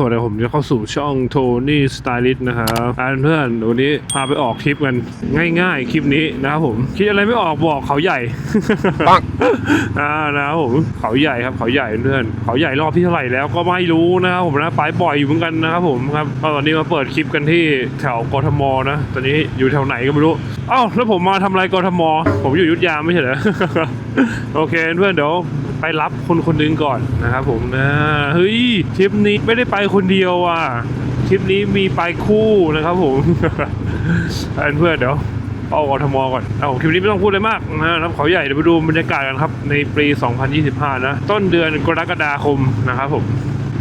วัสดีผมจะเข้าสู่ช่องโทนี่สไตลิสต์นะครับอ่าเพื่อนๆวันนี้พาไปออกทริปกันง่าย ๆ คลิปนี้นะครับผม คิดอะไรไม่ออกบอกเขาใหญ่ปังอ่านะครับผมเขาใหญ่ครับเขาใหญ่เพื่อนเขาใหญ่รอบที่เท่าไหร่แล้วก็ไม่รู้นะครับผมนะไปบ่อยอยู่เหมือนกันนะครับผมครับก็ตอนนี้มาเปิดคลิปกันที่แถวกทมนะ ตอนนี้อยู่แถวไหนก็ไม่รู้เอ้าแล้วผมมาทำอะไรกทม ผมอยู่อยุทธยาไม่ใช่เหรอโอเคเพื่อนเดี๋ยว ไปรับคนคนหนึงก่อนนะครับผมนะเฮ้ยทริปนี้ไม่ได้ไปคนเดียวอะทริปนี้มีไปคู่นะครับผมเพื่อนเดี๋ยวเอากทมก่อน เอาคลิปนี้ไม่ต้องพูดอะไรมากนะครับเขาใหญ่เดี๋ยวไปดูบรรยากาศกันครับ ในปี 2025 นะ ต้นเดือนกรกฎาคมนะครับผม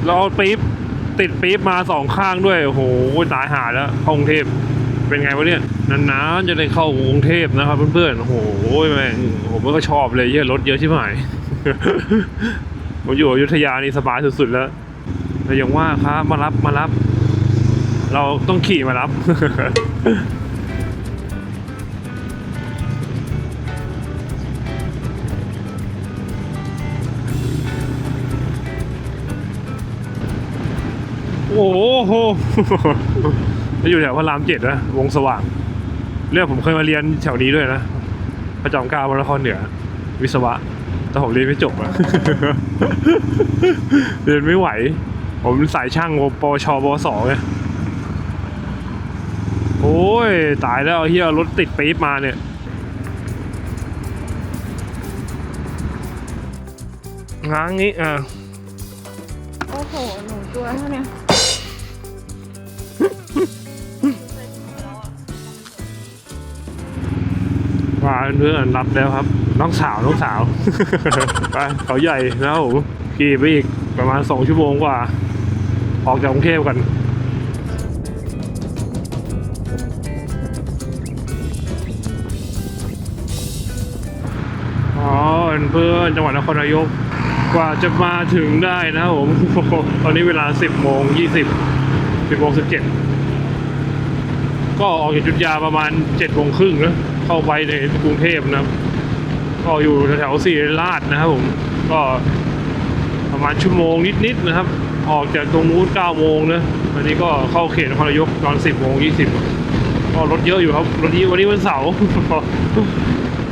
เราเอาปี๊บติดปี๊บมาสองข้างด้วย โอ้โห ตายหาแล้วกรุงเทพ เป็นไงวะเนี่ย นานๆ จะได้เข้ากรุงเทพนะครับเพื่อนๆ โอ้โหแม่งผมก็ชอบเลยเยอะรถเยอะชิบหาย ผมอยู่อยุธยานี่สบายสุดๆแล้วแต่ยังว่าครับมารับมารับ เราต้องขี่มารับ โอ้โหจะอยู่แถวพระรามเจ็ดนะวงสว่าง เรื่องผมเคยมาเรียนแถวนี้ด้วยนะพระจอมเกล้าพระนครเหนือ วิศวะ แต่ผมเรียนไม่จบอะเรียนไม่ไหว ผมสายช่างปวชปวสไงโอ้ย ตายแล้วเฮียรถติดปี๊บมาเนี่ยง้างงี้อะโอ้โห หนูตัวเท่าเนี้ มาเพื่อนรับแล้วครับ น้องสาวน้องสาวไปเขาใหญ่แล้วขี่ไปอีกประมาณสองชั่วโมงกว่า ออกจากกรุงเทพกันอ๋อเพื่อนจังหวัดนครนายก กว่าจะมาถึงได้นะครับผม ตอนนี้เวลา 10โมง20 10โมง17 ก็ออกจากจุดยาประมาณ7โมงครึ่งนะเข้าไปในกรุงเทพนะครับ ก็อยู่แถวๆสี่ราชนะครับผมก็ประมาณชั่วโมงนิดๆนะครับ ออกจากตรงนู้น9โมงนะอันนี้ก็เข้าเขตนครนายกตอน10โมง20ก็รถเยอะอยู่ครับรถนี้วันนี้วันเสาร์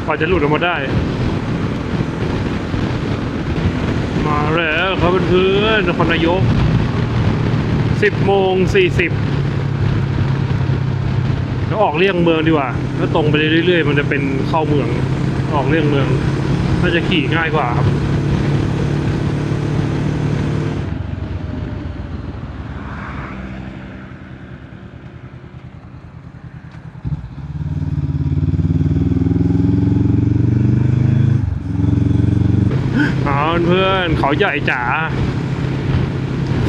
กว่าจะหลุดออกมาได้ มาแล้วครับเพื่อนๆนครนายก10โมง 40แล้วออกเลี่ยงเมืองดีกว่าแล้วตรงไปเรื่อยๆ มันจะเป็นเข้าเมือง ออกเลี่ยงเมืองน่าจะขี่ง่ายกว่าครับอ๋อเพื่อนเขาใหญ่จ๋า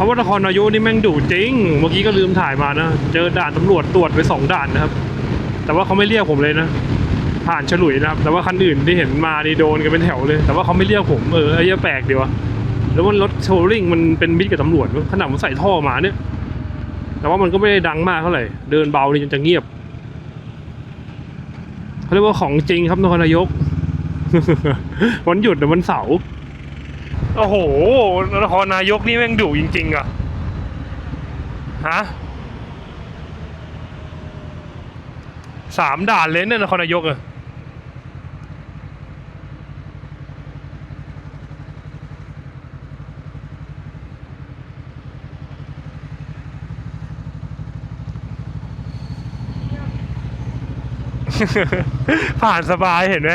เขาว่านครนายกนี่แม่งดุจริง เมื่อกี้ก็ลืมถ่ายมานะ เจอด่านตำรวจตรวจไปสองด่านนะครับ แต่ว่าเขาไม่เรียกผมเลยนะ ผ่านฉลุยนะครับ แต่ว่าคันอื่นที่เห็นมานี่โดนกันเป็นแถวเลย แต่ว่าเขาไม่เรียกผมเออไอ้ยแปลกดีวะ แล้วมันรถโชว์ริงมันเป็นมิตรกับตำรวจขนาดมันใส่ท่อมาเนี่ย แต่ว่ามันก็ไม่ได้ดังมากเท่าไหร่ เดินเบานี่จะเงียบเขาเรียกว่าของจริงครับนครนายก วันหยุดหรือวันเสาร์ โอ้โหนครนายกนี่แม่งดุจริงๆอะ ฮะสามด่านเลยเนี่ยนครนายกอะผ่านสบายเห็นไหม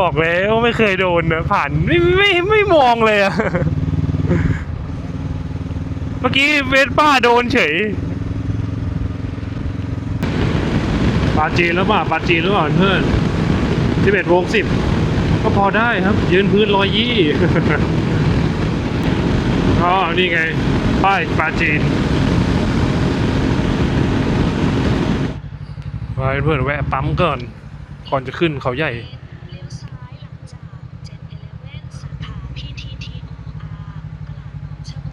บอกแล้วไม่เคยโดนนะผ่านไม่ไม่ไม่มองเลยอะเมื่อกี้เวสป้าโดนเฉยปาจีนแล้วป่ะปาจีนแล้วป่ะเพื่อนสิบเอ็ดโมงสิบก็พอได้ครับ ยืนพื้นร้อยยี่อ๋อนี่ไง ป้ายปาจีนไปเพื่อนแวะปั๊มก่อน ก่อนจะขึ้นเขาใหญ่ เลี้ยวซ้ายหลังจาก7 11สาขา PTTOR ตลาดหนองชะโม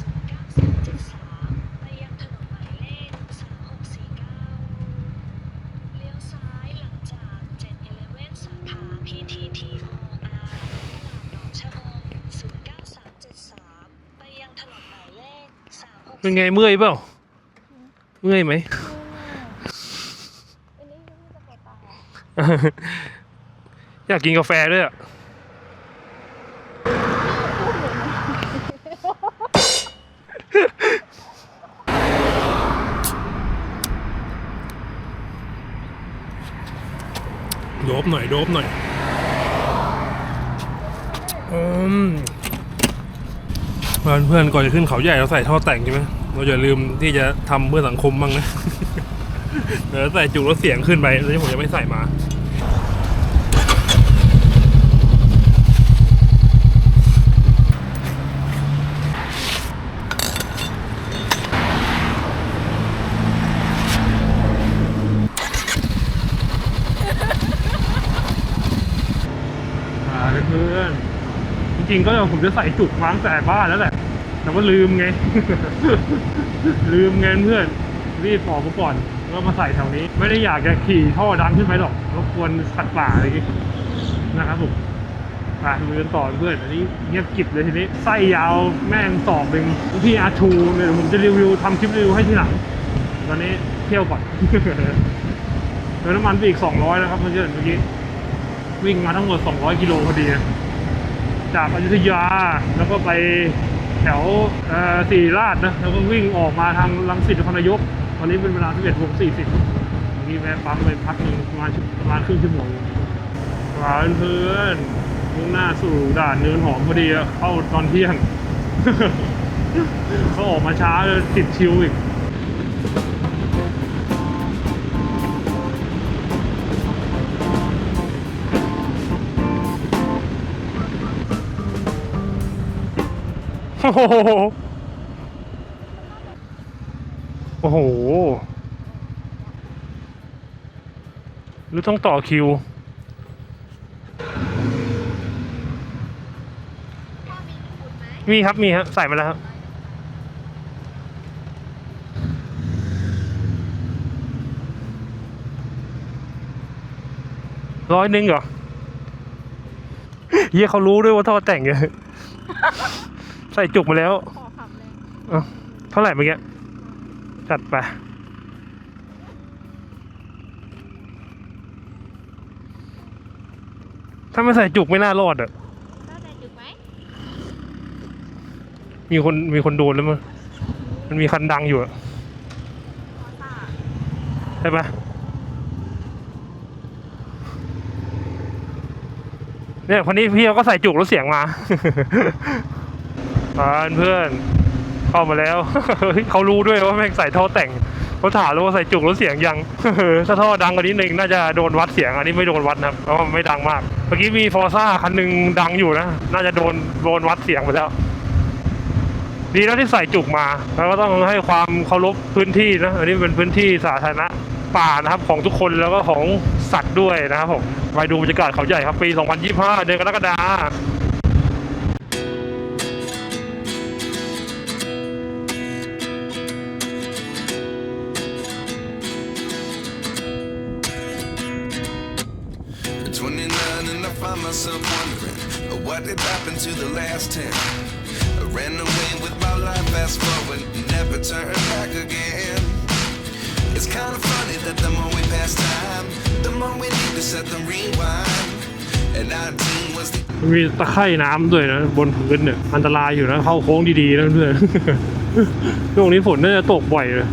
09373 ไปยังถนนหมายเลข 3649 เลี้ยวซ้ายหลังจาก7 11สาขา PTTOR ตลาดหนองชะโม09373 ไปยังถนนหมาย เป็นไงเมื่อยเปล่า เมื่อยไหมอยาอยากกินกาแฟด้วยอะโดบหน่อยโดบหน่อยอืมเพื่อนเพื่อนก่อนจะขึ้นเขาใหญ่เราใส่ท่อแต่งใช่ไหม เราอย่าลืมที่จะทำเพื่อสังคมบ้างนะเดี๋ยวใส่จุกแล้วเสียงขึ้นไปแล้วผมจะไม่ใส่มาอ่าเพื่อนจริงๆก็ผมจะใส่จุกมางแต่บ้านแล้วแหละ แต่ว่าลืมไง ลืมไงเพื่อนรีบบอกกูก่อนว่ามาใส่แถวนี้ ไม่ได้อยากจะขี่ท่อดังขึ้นไปหรอกรบกวนสัตว์ป่าอะไรอย่างงี้นะครับผมไปมือกันต่อเพื่อนอันนี้เงียบกิบเลยทีนี้ไส้ยาวแม่งสอบหนึ่งพี่อาชูเนี่ยเดี๋ยวผมจะรีวิวทำคลิปรีวิวให้ทีหลังตอนนี้เที่ยวก่อนเติมน้ำมันไปอีก 200 นะครับเพื่อนเมื่อกี้วิ่งมาทั้งหมด 200 กิโลพอดี จากอยุธยาแล้วก็ไป แถวสี่ราชนะแล้วก็วิ่งออกมาทางลังสิตนครนายกตอนนี้เป็นเวลา11โมง40วันนี้แวะปั๊มไปพักหนึ่งประมาณประมาณครึ่งชั่วโมงร้านเพื่อนมุ่งหน้าสู่ด่านเนินหอมพอดีเข้าตอนเที่ยงเขาออกมาช้าติดชิวอีก โอ้โห โอ้โห หรือต้องต่อคิว มีครับ มีครับใส่มาแล้วครับร้อยหนึ่งเหรอ เยี่ยเขารู้ด้วยว่าท่อแต่งเนี่ย ใส่จุกมาแล้วขอขับเลยเอ้าเท่าไหร่เมื่อกี้จัดไปถ้าไม่ใส่จุกไม่น่ารอดอะได้แต่จุกไหมมีคนมีคนโดนแล้วมั้งมันมีคันดังอยู่อะขอตาใช่ปะเนี่ยคนนี้พี่เขาก็ใส่จุกแล้วเสียงมา อ่าเพื่อนเข้ามาแล้วเขารู้ด้วยว่าแม่งใส่ท่อแต่งเขาถามแล้วว่าใส่จุกแล้วเสียงยังถ้าท่อดังกว่านี้หนึ่งน่าจะโดนวัดเสียงอันนี้ไม่โดนวัดนะครับเพราะมันไม่ดังมาก เมื่อกี้มีฟอร์ซ่าคันหนึ่งดังอยู่นะน่าจะโดนโดนวัดเสียงไปแล้วดีแล้วที่ใส่จุกมาแล้วก็ต้องให้ความเคารพพื้นที่นะอันนี้เป็นพื้นที่สาธารณะป่านะครับของทุกคนแล้วก็ของสัตว์ด้วยนะครับผมไปดูบรรยากาศเขาใหญ่ครับปี 2025 เดือนกรกฎาคม I ran away with my life, fast forward, never turn back again. It's kind of funny that the more we pass time, the more we need to set the rewind. And 19 was the มีตะไคร่น้ำด้วยนะ บนพื้นเนี่ย อันตรายอยู่นะ เข้าโค้งดีๆนะเพื่อน ช่วงนี้ฝนน่าจะตกบ่อยเลย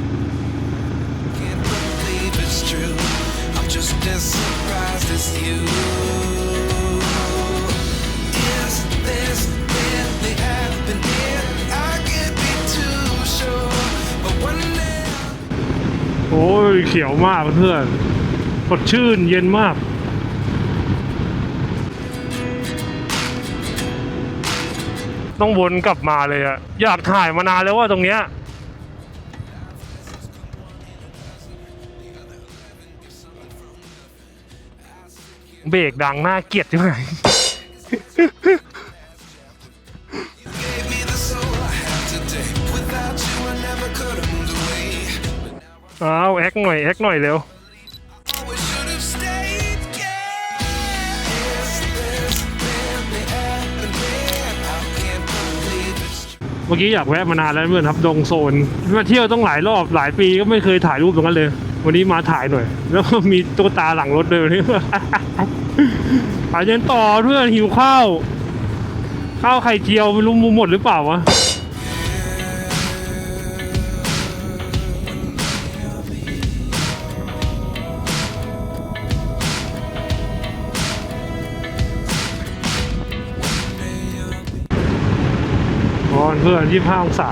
โอ้ยเขียวมากเพื่อนสดชื่นเย็นมาก ต้องวนกลับมาเลยอะอยากถ่ายมานานแล้วว่าตรงเนี้ยเบรกดังน่าเกลียดใช่ไหม อ้าวแอคหน่อยแอคหน่อยเร็วเมื่อกี้อยากแวะมานานแล้วเพื่อนครับดงโซนมาเที่ยวต้องหลายรอบหลายปีก็ไม่เคยถ่ายรูปตรงนั้นเลย วันนี้มาถ่ายหน่อย แล้วก็มีตุ๊กตาหลังรถด้วยวันนี้ไปเดินต่อเพื่อนหิวข้าว ข้าวไข่เจียวไม่รู้มูหมดหรือเปล่าวะ เกิน 25 องศา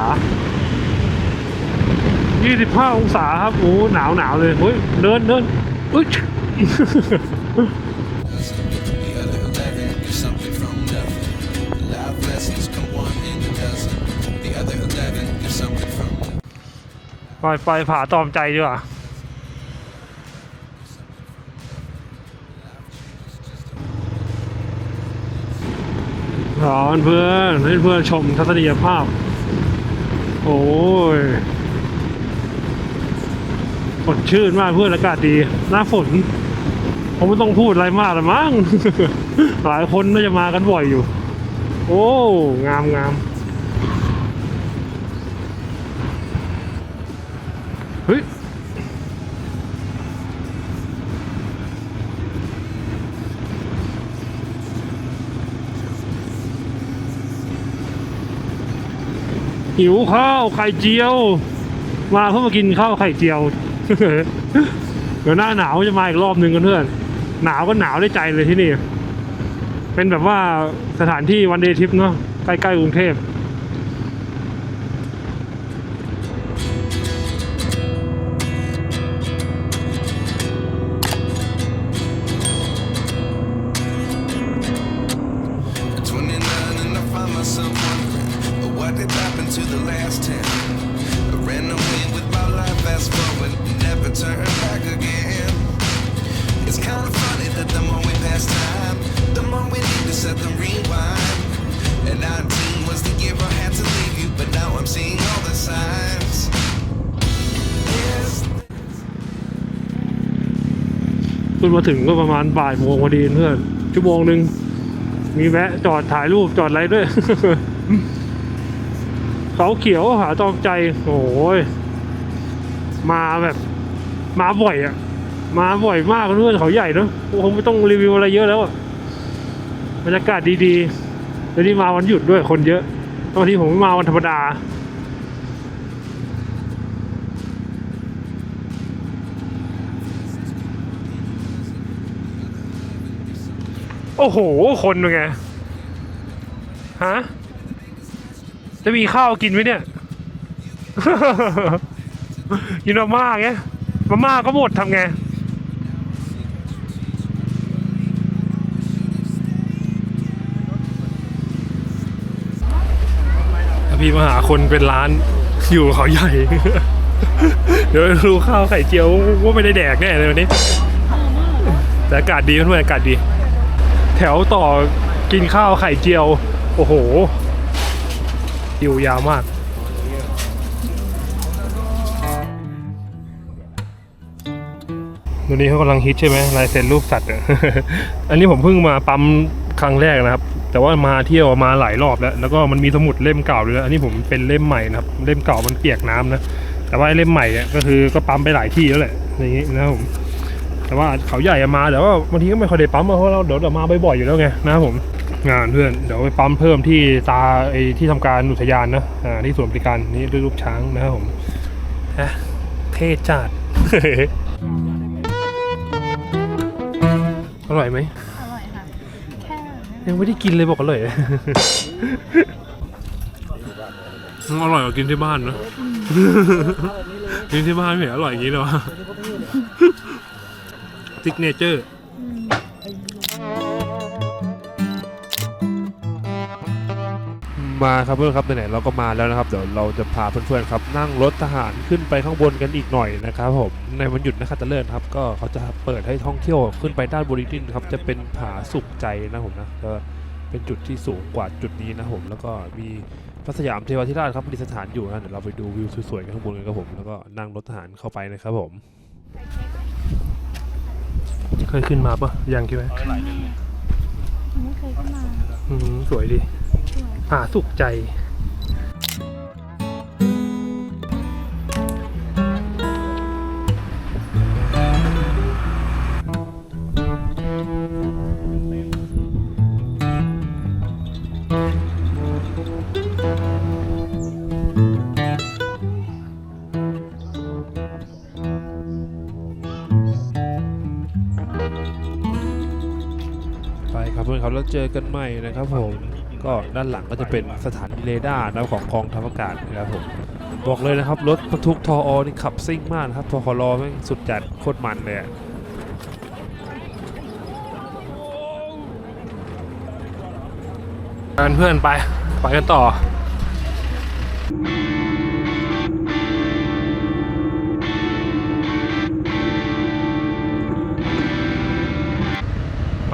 25 องศาครับ โอ้ หนาวหนาวเลยเฮ้ยเดินเดินอุ๊ยไปไปผ่าตอมใจดีกว่า ร้อนเพื่อนให้เพื่อนชมทัศนียภาพ โอ้ยสดชื่นมากเพื่อนอากาศดีหน้าฝนผมไม่ต้องพูดอะไรมากหรอมั้งหลายคนน่าจะมากันบ่อยอยู่ โอ้ งามงาม หิวข้าวไข่เจียว มาเพื่อมากินข้าวไข่เจียว เดี๋ยวหน้าหนาวจะมาอีกรอบหนึ่งกันเพื่อนหนาวก็หนาวได้ใจเลยที่นี่ เป็นแบบว่าสถานที่วันเดย์ทริปเนาะใกล้ๆกรุงเทพ ขึ้นมาถึงก็ประมาณบ่ายโมงพอดีเพื่อนชั่วโมงหนึ่งมีแวะจอดถ่ายรูปจอดอะไรด้วยเขาเขียวหาตอมใจ โอ้ยมาแบบ มาบ่อยอะมาบ่อยมากเพื่อนเขาใหญ่เนอะคงไม่ต้องรีวิวอะไรเยอะแล้วบรรยากาศดีๆแล้วนี่มาวันหยุดด้วยคนเยอะบางทีผมมาวันธรรมดา อ้โห คนเป็นไง ฮะ จะมีข้าวกินไหมเนี่ย กินมาม่าไงมาม่าก็หมดทำไง พี่มาหาคนเป็นร้านอยู่เขาใหญ่ เดี๋ยวดูข้าวไข่เจียวว่าไม่ได้แดกแน่เลยวันนี้ แต่อากาศดีเพื่อนๆอากาศดี แถวต่อกินข้าวไข่เจียว โอ้โหคิวยาวมากตัวนี้เขากำลังฮิตใช่ไหมลายเซ็นรูปสัตว์อะอันนี้ผมเพิ่งมาปั๊มครั้งแรกนะครับ แต่ว่ามาเที่ยวมาหลายรอบแล้ว แล้วก็มันมีสมุดเล่มเก่าด้วยอันนี้ผมเป็นเล่มใหม่นะครับ เล่มเก่ามันเปียกน้ำนะ แต่ว่าเล่มใหม่ก็คือก็ปั๊มไปหลายที่แล้วแหละอย่างนี้นะครับผม แต่ว่าเขาใหญ่อะมาแต่ว่าบางทีก็ไม่ค่อยได้ปั๊มอะเพราะเราเดี๋ยวเรามาบ่อยๆอยู่แล้วไงนะครับผมงานเพื่อนเดี๋ยวไปปั๊มเพิ่มที่ตาไอที่ทำการอุทยานนะอ่าที่ส่วนบริการนี่ด้วยรูปช้างนะครับผมฮะเท่จัดอร่อยไหมอร่อยค่ะแค่ยังไม่ได้กินเลยบอกอร่อยอร่อยกว่ากินที่บ้านนะกินที่บ้านไม่เห็นอร่อยอย่างนี้เลยวะ ซิกเนเจอร์มาครับเพื่อนครับไหนๆเราก็มาแล้วนะครับ เดี๋ยวเราจะพาเพื่อนๆครับ นั่งรถทหารขึ้นไปข้างบนกันอีกหน่อยนะครับผมในวันหยุดนะครับตะเลิศครับ ก็เขาจะเปิดให้ท่องเที่ยวขึ้นไปด้านบนนิดนึงครับ จะเป็นผาสุขใจนะผมนะก็เป็นจุดที่สูงกว่าจุดนี้นะผม แล้วก็มีพระสยามเทวาธิราชครับประดิษฐานอยู่นะเดี๋ยวเราไปดูวิวสวยๆกันข้างบนกันครับผมแล้วก็นั่งรถทหารเข้าไปนะครับผม ยขึ้นมาปะยังใช่ไหมไม่เคยขึ้นมา อืมสวยดีสวยผาสุขใจ เพื่อนครับแล้วเจอกันใหม่นะครับผมก็ด้านหลังก็จะเป็นสถานีเรดาร์นะครับของกองทัพอากาศนะครับผมบอกเลยนะครับ รถบรรทุกทออนี่ขับซิ่งมากนะครับทอคอรอแม่งสุดจัดโคตรมันเลยอะเพื่อนไป ไปกันต่อ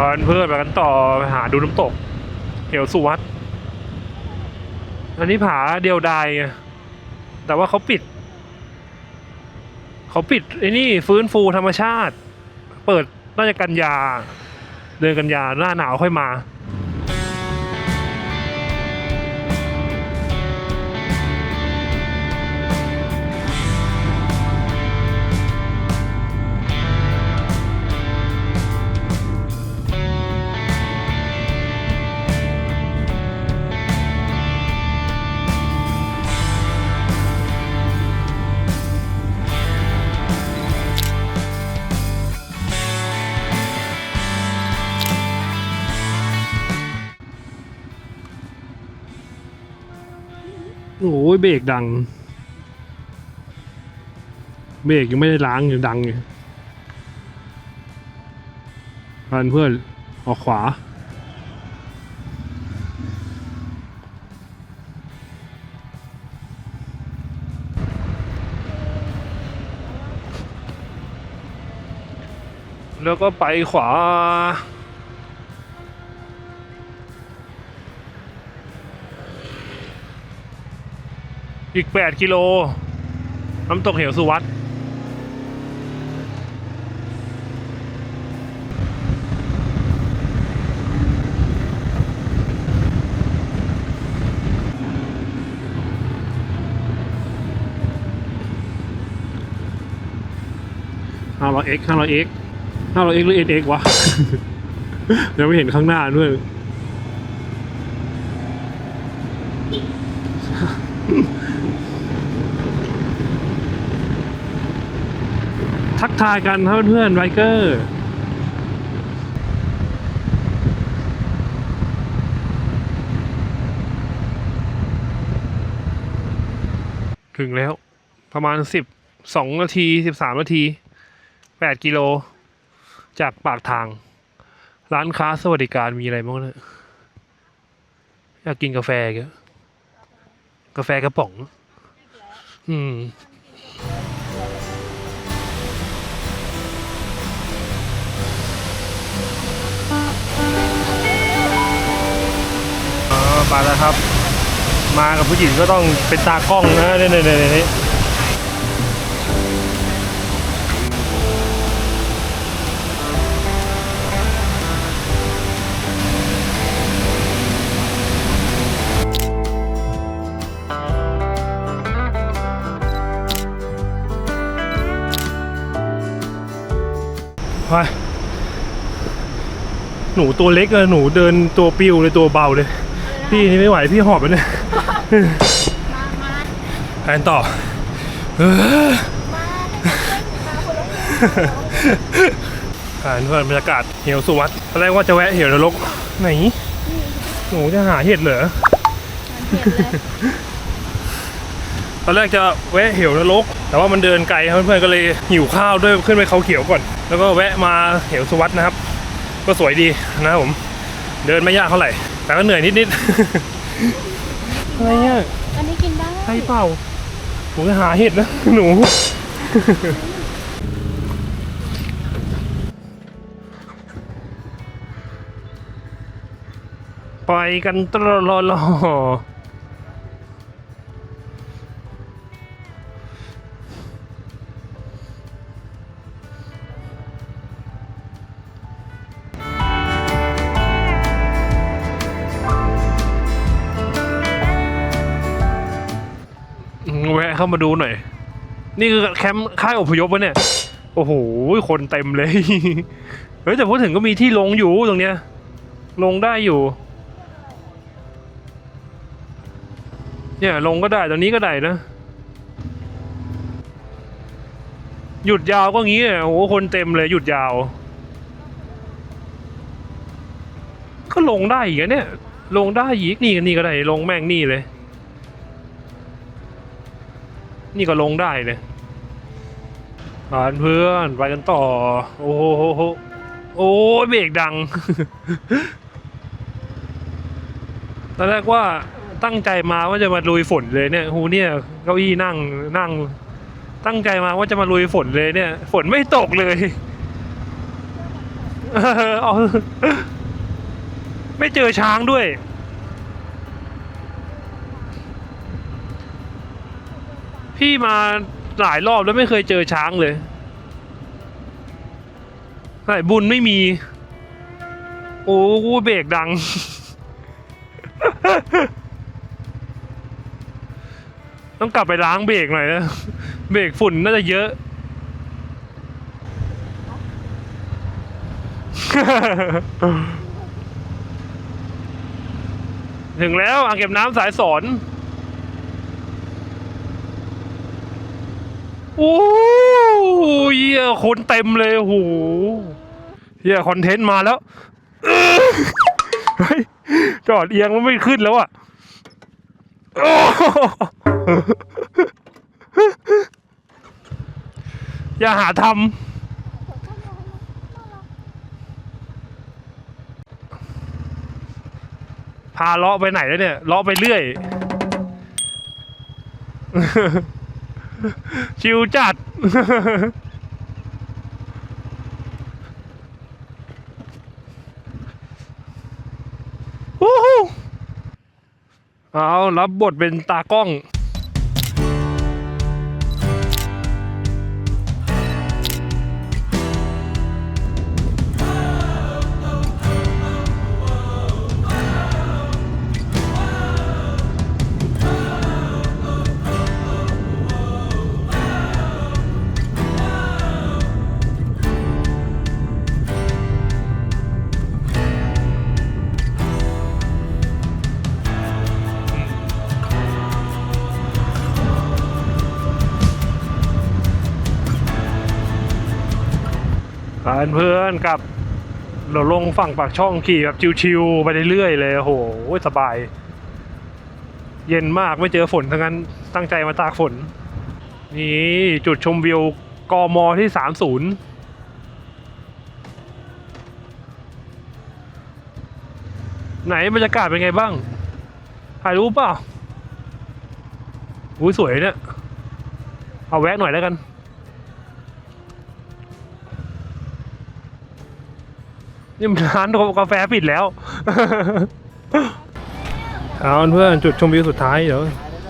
พื่อนเพื่อนไปกันต่อไปหาดูน้ำตกเหวสุวัตอันนี้ผาเดียวดายแต่ว่าเขาปิด เขาปิดไอ้นี่ฟื้นฟูธรรมชาติ เปิดน่าจะกันยา เดือนกันยาหน้าหนาวค่อยมา โอ้ยเบรกดัง เบรกยังไม่ได้ล้างยังดังอยู่พันเพื่อนออกขวา แล้วก็ไปขวา อีก 8 กิโล น้ำตกเหวสุวัตห้าร้อยเอ็กห้าร้อยเอ็กห้าร้อยเอ็กหรือเอ็นเอ็กวะ ยังไม่เห็นข้างหน้าด้วย ทักทายกันครับเพื่อนๆไบเกอร์ถึงแล้วประมาณสิบสองนาทีสิบสามนาทีแปดกิโล จากปากทาง ร้านค้าสวัสดิการมีอะไรบ้างเนะอยากกินกาแฟกอะกาแฟกระป๋อง อืม มาแล้วครับ มากับผู้หญิงก็ต้องเป็นตากล้องนะเนี่ยเนี่ยเนี่ยเนี่ยไปหนูตัวเล็กอะหนูเดินตัวปิวเลยตัวเบาเลย พี่นี่ไม่ไหวพี่หอบไปเลยมามาแผนต่อเออผ่านเพื่อนบรรยากาศเหวสุวัตตอนแรกว่าจะแวะเหวนรกไหนหนูจะหาเห็ดเหรอตอนแรกจะแวะเหวนรก แต่ว่ามันเดินไกลครับเพื่อนๆก็เลยหิวข้าวด้วยขึ้นไปเขาเขียวก่อน แล้วก็แวะมาเหวสุวัตนะครับ ก็สวยดีนะครับผม เดินไม่ยากเท่าไหร่ แต่ก็เหนื่อยนิดๆอะไรเนี่ยอันนี้กินได้ใช่เปล่าผมจะหาเห็ดนะหนูไปกันตลอด มามาดูหน่อย นี่คือแคมป์ค่ายอพยพวะเนี่ย โอ้โห คนเต็มเลย เฮ้ยแต่พูดถึงก็มีที่ลงอยู่ตรงเนี้ย ลงได้อยู่ เนี่ยลงก็ได้ตอนนี้ก็ได้นะ หยุดยาวก็งี้อะโอ้โหคนเต็มเลยหยุดยาว ก็ลงได้อีกเนี่ย ลงได้อีกนี่ก็นี่ก็ได้ ลงแม่งนี่เลย นี่ก็ลงได้เลยผ่านเพื่อนไปกันต่อ โอ้โหโหโหโอ้เบรกดัง ตอนแรกว่าตั้งใจมาว่าจะมาลุยฝนเลยเนี่ยฮูเนี่ยเก้าอี้นั่งนั่ง ตั้งใจมาว่าจะมาลุยฝนเลยเนี่ย ฝนไม่ตกเลยเออเอไม่เจอช้างด้วย พี่มาหลายรอบแล้วไม่เคยเจอช้างเลยสายบุญไม่มี โอ้กูเบรกดัง ต้องกลับไปล้างเบรกหน่อยนะ เบรกฝุ่นน่าจะเยอะ ถึงแล้วอ่างเก็บน้ำสายสอน โอ้ยเหี้ยคนเต็มเลยโหเฮียคอนเทนต์มาแล้วเอ้ยเฮ้ยจอดเอียงมันไม่ขึ้นแล้วอะโอ้อย่าหาทำพาเลาะไปไหนแล้วเนี่ยเลาะไปเรื่อย ชิวจัดโอ้โหเอารับบทเป็นตากล้อง กาเพื่อนกับเราลงฝั่งปากช่องขี่แบบชิวๆไปเรื่อยๆเลยโอ้โหสบาย เย็นมากไม่เจอฝนทั้งนั้นตั้งใจมาตากฝน นี่จุดชมวิวกมที่สามศูนย์ไหนบรรยากาศเป็นไงบ้างถ่ายรูปเปล่าอุ้ยสวยเนี่ย เอาแวะหน่อยแล้วกัน นี่มันร้านกาแฟปิดแล้ว เอาเพื่อนจุดชมวิวสุดท้ายเดี๋ยว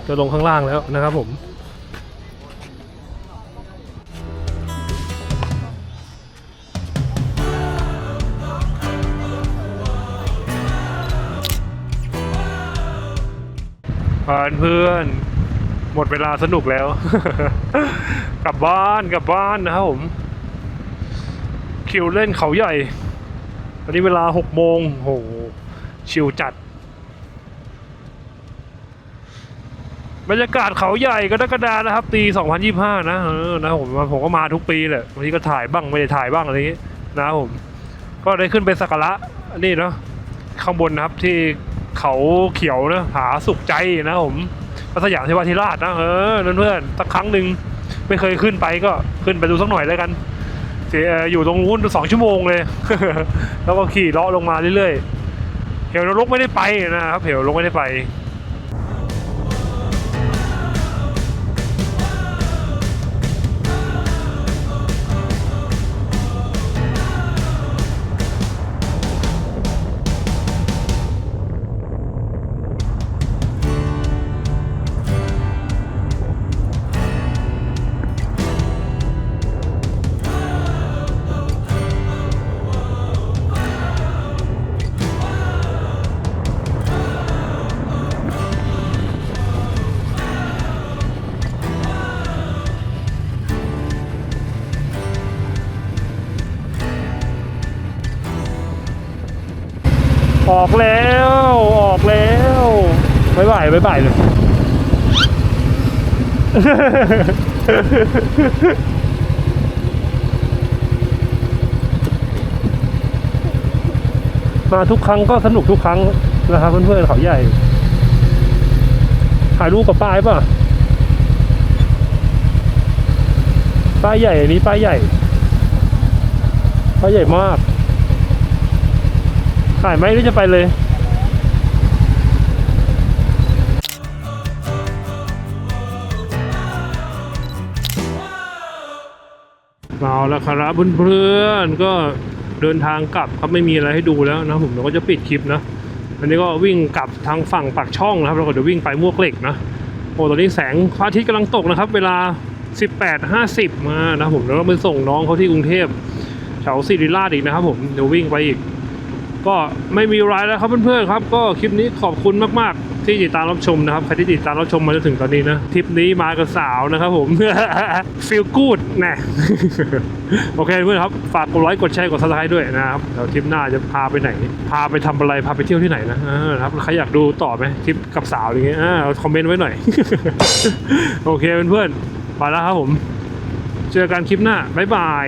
จะลงข้างล่างแล้วนะครับผมผ่าเพื่อนหมดเวลาสนุกแล้ว กลับบ้านกลับบ้านนะครับผม คิวเล่นเขาใหญ่ ตอนนี้เวลาหกโมงโหชิวจัด บรรยากาศเขาใหญ่กรกฎานะครับปี2025 นะเออนะผมผมก็มาทุกปีแหละบางทีก็ถ่ายบ้างไม่ได้ถ่ายบ้างอะไรนี้นะผม ก็ได้ขึ้นไปสักการะนี่เนาะข้างบนนะครับที่เขาเขียวนะผาสุขใจนะผมพระสยามเทวาธิราชนะเออเพื่อนๆสักครั้งหนึ่งไม่เคยขึ้นไปก็ขึ้นไปดูสักหน่อยแล้วกัน เสียอยู่ตรงนู้นสองชั่วโมงเลย แล้วก็ขี่เลาะลงมาเรื่อยๆเหวนรกไม่ได้ไปนะครับเหวนรกไม่ได้ไป บายบายบายบายเลย มาทุกครั้งก็สนุกทุกครั้งนะครับเพื่อนๆเขาใหญ่ ถ่ายรูปกับป้ายป่ะ ป้ายใหญ่อันนี้ป้ายใหญ่ ป้ายใหญ่มาก ถ่ายไหมหรือจะไปเลย เอาละครับเพื่อนๆก็เดินทางกลับครับไม่มีอะไรให้ดูแล้วนะผมเราก็จะปิดคลิปนะอันนี้ก็วิ่งกลับทางฝั่งปากช่องนะครับเราก็เดี๋ยววิ่งไปมวกเหล็กนะโอ้ตอนนี้แสงพระอาทิตย์กำลังตกนะครับ เวลา 18.50 มานะครับผมแล้วเราไปส่งน้องเขาที่กรุงเทพแถวศิริราชอีกนะครับผมเดี๋ยววิ่งไปอีก ก็ไม่มีอะไรแล้วครับเพื่อนๆครับ ก็คลิปนี้ขอบคุณมากๆ ที่ติดตามรับชมนะครับใครที่ติดตามรับชมมาจนถึงตอนนี้นะทริปนี้มากับสาวนะครับผมฟีลกูดนะโอเคเพื่อนครับฝากกดไลค์กดแชร์กดซับสไครต์ด้วยนะครับเดี๋ยวทริปหน้าจะพาไปไหน พาไปทำอะไรพาไปเที่ยวที่ไหนนะนะครับใครอยากดูต่อไหมทริปกับสาวอย่างเงี้ยคอมเมนต์ไว้หน่อย โอเคเพื่อนๆไปแล้วครับผม เจอกันคลิปหน้าบ๊ายบาย